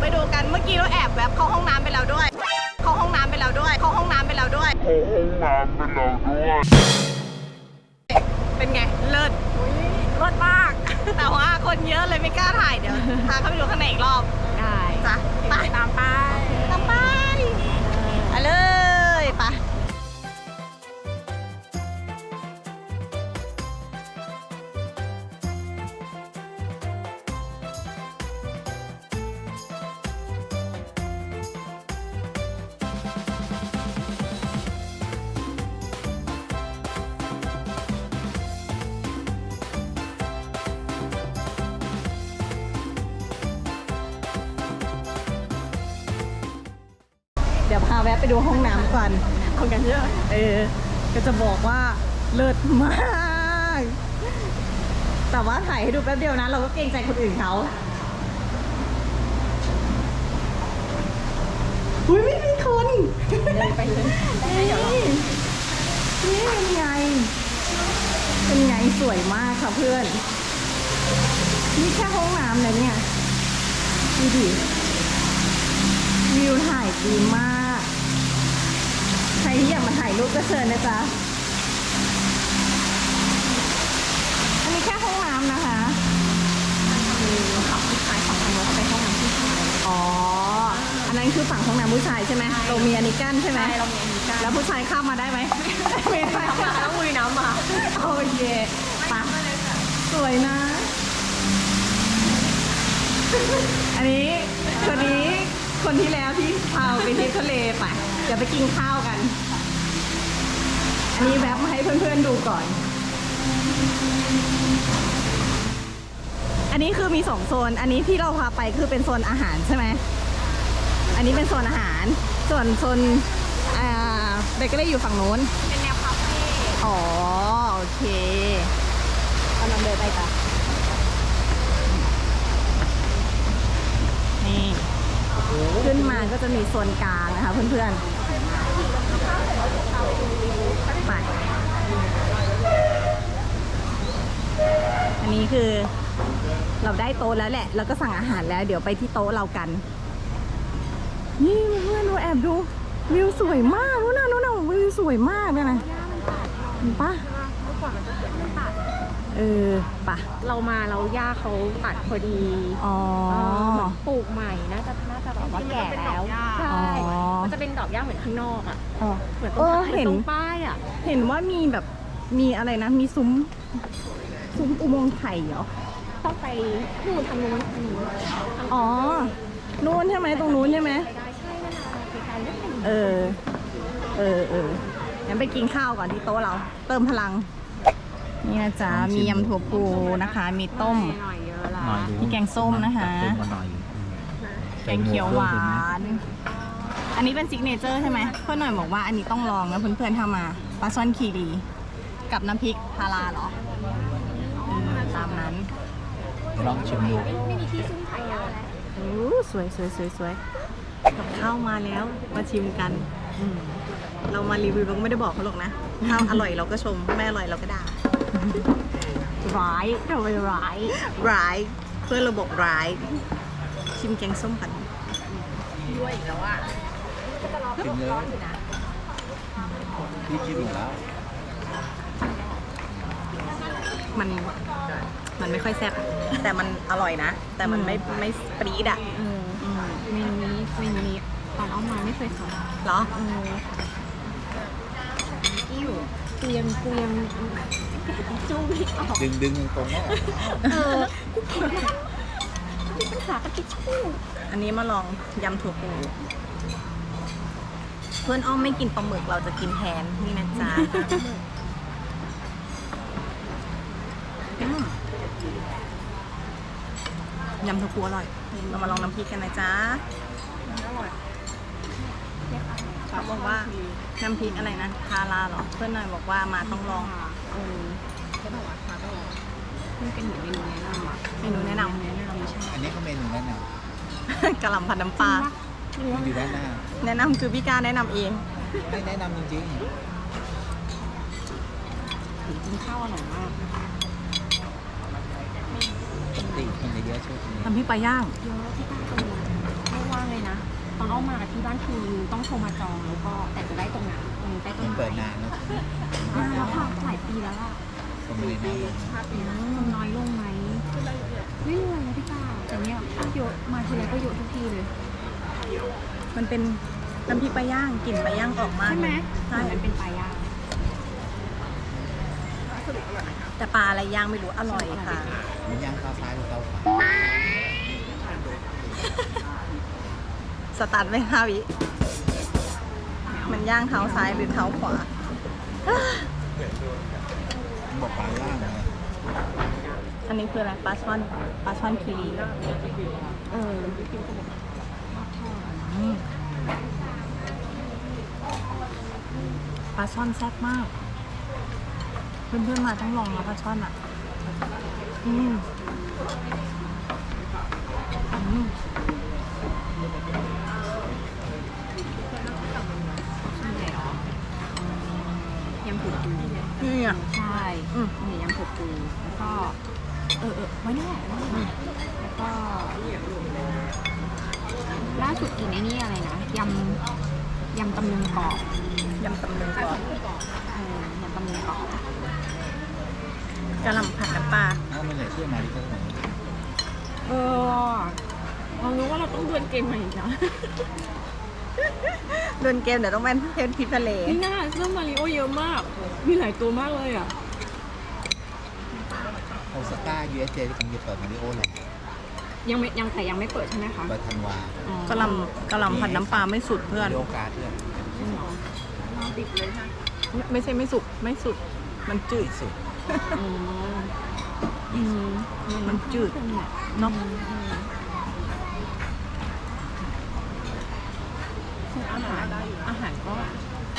แอบแวบเข้าห้องน้ำไปแล้วด้วย เข้าห้องน้ำไปแล้วด้วย เข้าห้องน้ำไปแล้วด้วย เป็นไง เลิศรถมาก แต่ว่าคนเยอะเลยไม่กล้าถ่ายเดี๋ยวพาเข้าไปดูข้างในอีกรอบ ได้ จ้ะไปตามไปตามไปไป วพาแวะไปดูห้องน้ำก่อนเอากันเยอะเออ ก็จะบอกว่าเลิศมาก แต่ว่าถ่ายให้ดูแป๊บเดียวนะ เราก็เกรงใจคนอื่นเขาอุ้ยไม่มีคนเลยไปเลยได้ไหมเดี๋ยวเรานี่นี่เป็นไง เป็นไงสวยมากค่ะเพื่อน นี่แค่ห้องน้ำนะเนี่ยดูดิวิวถ่ายดีมากใค รที่อยากมาถ่ายรูปก็เชิญนะจ๊ะ อันนี้แค่ห้องน้ำนะคะคือขับผู้ชายของทางรถเขาไปห้องน้ำผู้ชายอ๋อ อันนั้นคือฝั่งห้องน้ำผู้ชายใช่ไหมใช่เรามีอันนี้กั้นใช่ไหม ใช่เรามีอันนี้กันแล้วผู้ชายข้ามมาได้ไหม ไม่ได้มาแล้วมุยน้ำมาโอเคปะสวยนะ อันนี้คนนี้ คนที่แล้วที่พาไปเที่ยวทะเลไปเดี๋ยวไปกินข้าวกัน อันนี้แวบมาให้เพื่อนๆดูก่อน อันนี้คือมีสองโซน อันนี้ที่เราพาไปคือเป็นโซนอาหารใช่ไหม อันนี้เป็นโซนอาหาร ส่วนโซนอ่าเบเกอรี่อยู่ฝั่งนู้น เป็นแนวคาเฟ่ อ๋อ โอเคกำลังเดินไปจ้ะ ขึ้นมาก็จะมีโซนกลางนะคะเพื่อนๆไปอันนี้คือเราได้โต๊ะแล้วแหละ แล้วก็สั่งอาหารแล้ว เดี๋ยวไปที่โต๊ะเรากัน นี่เพื่อนๆดูแอบดูวิวสวยมากนู้นน่ะนู้นน่ะวิวสวยมากเลยนะเห็นปะเมื่อก่อนมันจะเป็นไม่ตัด เออปะเรามาเราย่าเขาตัดพอดีอ๋อเออเหมือนปลูกใหม่น่าจะน่าจะแบบว่าแก่แล้วใช่อ๋อ มันจะเป็นดอกหญ้าเหมือนข้างนอกอะอ๋อ เหมือนตเอรงอป้ายเห็น ตรงป้ายอะเห็นว่ามีแบบมีอะไรนะ มีซุ้ม ซุ้มอุโมงค์ไข่เหรอ ต้องไปนู่นทางนู้นทางนู้นทางอ๋อ นู้นใช่ไหมตรงนู้นใช่ไหม ไปได้ใช่นั่นแหละไกลๆนิดหนึ่งเออ เออเอองั้นไปกินข้าวก่อนที่โต๊ะเรา เติมพลัง นี่นะจ๊ะมียำถั่วปูนะคะ มีต้ม หน่อยเยอะละหน่อยดูมีแกงส้มนะคะ เติมมาหน่อยแกงเขียวหวาน อันนี้เป็นซิกเนเจอร์ใช่ไหมเพื่อนหน่อยบอกว่าอันนี้ต้องลองนะเพื่อนๆทำมาปลาช่อนคีรีกับน้ำพริกพาราเหรออืมตามนั้นลองชิมดูไม่มีที่ซุ่มไข่ยาวแล้วโอ้สวยสวยสวยสวยกับข้าวมาแล้วมาชิมกันอืมเรามารีวิวเราก็ไม่ได้บอกเขาหรอกนะถ้าอร่อยเราก็ชมไม่อร่อยเราก็ด่า ร้ายทำไมร้ายร้ายเพื่อนเราบอกร้าย ชิมแกงส้มกันด้วยอีกแล้วอะชิมเลยพี่ชิมอยู่แล้ว มันมันไม่ค่อยแซ่บแต่มันอร่อยนะ แต่มันไม่ไม่ปรี๊ดอะเอออืมเมนูนี้เมนูนี้ตอนเอามาไม่เคยสั่งเหรอเออกิ้ วกูยังกูยังจู้ไม่ออกดึงดึงตรงๆก็ออกเออกูเข็ดแล้วมีปัญหากับทิชชู่อันนี้มาลองยำถั่วปูเพื่อนอ้อมไม่กินปลาหมึกเราจะกินแทนนี่นะจ๊ะอืมยำถั่วปูอร่อย เรามาลองน้ำพริกกันนะจ๊ะอร่อย เขาบอกว่าน้ำพริกอะไรนะทาราเหรอ เพื่อนหน่อยบอกว่ามาต้องลองเออใช่ป่าววะมาก็มันเป็นเหมือนเมนูแนะนำอะเมนูแนะนำแนะนำใช่อันนี้ก็เมนูแนะนกะหล่ำผัดน้ำปลาจริงำว่าอยู่ด้านหน้า แนะนำคือพี่การแนะนำเอง ไม่แนะนำจริงกินข้าวอร่อยมากๆปกติคนจะเยอะช่วยกินน้ำพริกปลาย่างเยอะที่ตั้งตัวเมื่อวว่างเลยนะ ตอนอ้อมมาที่บ้านคือต้องโทรมาจองแล้วก็แต่จะได้ตรงนั้นตรงใต้ต้มันนไม้เปิดนานแล้วนานแล้วค่ะหลายปีแล้วอะคนไม่ได้น้ำลงคนน้อยลงไหมไม่รวยนะพี่ป้าแต่เนี้ยเยอะมาทีไรก็เยอะทุกทีเลย มันเป็นน้ำพริกปลาย่างกลิ่นปลาย่างออกมากใช่ไหมใช่เหมือนมันเป็นปลาย่างแต่ปลาอะไรย่างไม่รู้อร่อยค่ะ มันย่างเท้าซ้ายหรือเท้าขา สตาร์ทไว้ห้าวิ มันย่างเท้าซ้ายหรือเท้าขวา บอกปลาย่างนะอันนี้คืออะไรปลาช่อนปลาช่อนคีรีเอออืมปลาช่อนแซ่บมาก เพื่อนๆมาต้องลองนะปลาช่อนอะ อืม อืมนี่ยำผูปูแล้วก็ เออเออไว้นี่แหละไว้นี่แล้วก็ล่าสุดกินไอ้นี่อะไรนะยำยำตำลึงกรอบยำตำลึงกรอบเออยำตำลึงกรอบกะหล่ำผัดน้ำปลาเอ้ามันเหลือชื่อมาดิก็เอนเออเรารู้ว่าเราต้องดวลเกมใหม่อีกนะเดินเกมเดี๋ยวต้องเป็นเทนพิษทะเลนี่น่าเครื่องมาริโอเยอะมาก มีหลายตัวมากเลยอะ อซาก้า USJ ที่กำลังจะเปิดมาริโอเลยยังไม่ยังแต่ยังไม่เปิดใช่ไหมคะเปิดธันวาอ๋อกะหล่ำกะหล่ำผัดน้ำปลาไม่สุดเพื่อนมาริโอการ์ดด้วยจริงเหรอไม่ไม่ใช่ไม่สุกไม่สุด มันจืด ที่สุดอืมอืมมันจืดเนาะคืออาหารอาหารก็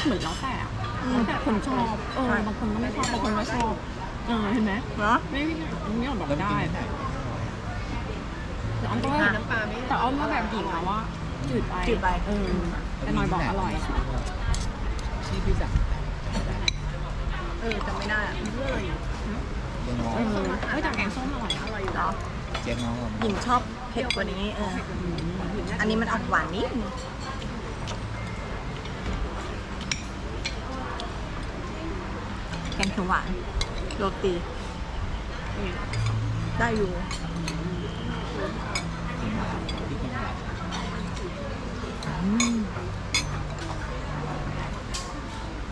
เหมือนแล้วแต่อะแล้วแต่คนชอบเออบางคนก็ไม่ชอบบางคนก็ชอบ เออเห็นไหมเนาะไม่ไม่ไม่ออกบอกแล้วได้กินที่ไหนแต่อ้อมก็ว่าน้ำปลาไม่แต่อ้อมว่าแบบหญิงอะว่าจืดไปจืดไปเออแต่หน่อยบอกอร่อยที่พี่สั่งเออจำไม่ได้อะเจ๊งอเออเฮ้ยแต่แกงส้มอร่อยนะอร่อยเหรอเจ๊งอหญิงชอบเผ็ดกว่านี้เอออันนี้มันออกหวานนิดนึงแกงเขียวหวาน โรตีได้อยู่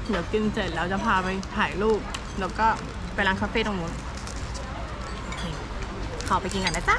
เดี๋ยวกินเสร็จแล้วจะพาไปถ่ายรูป แล้วก็ไปร้านคาเฟ่ตรงนู้นขอไปกินกันนะจ้า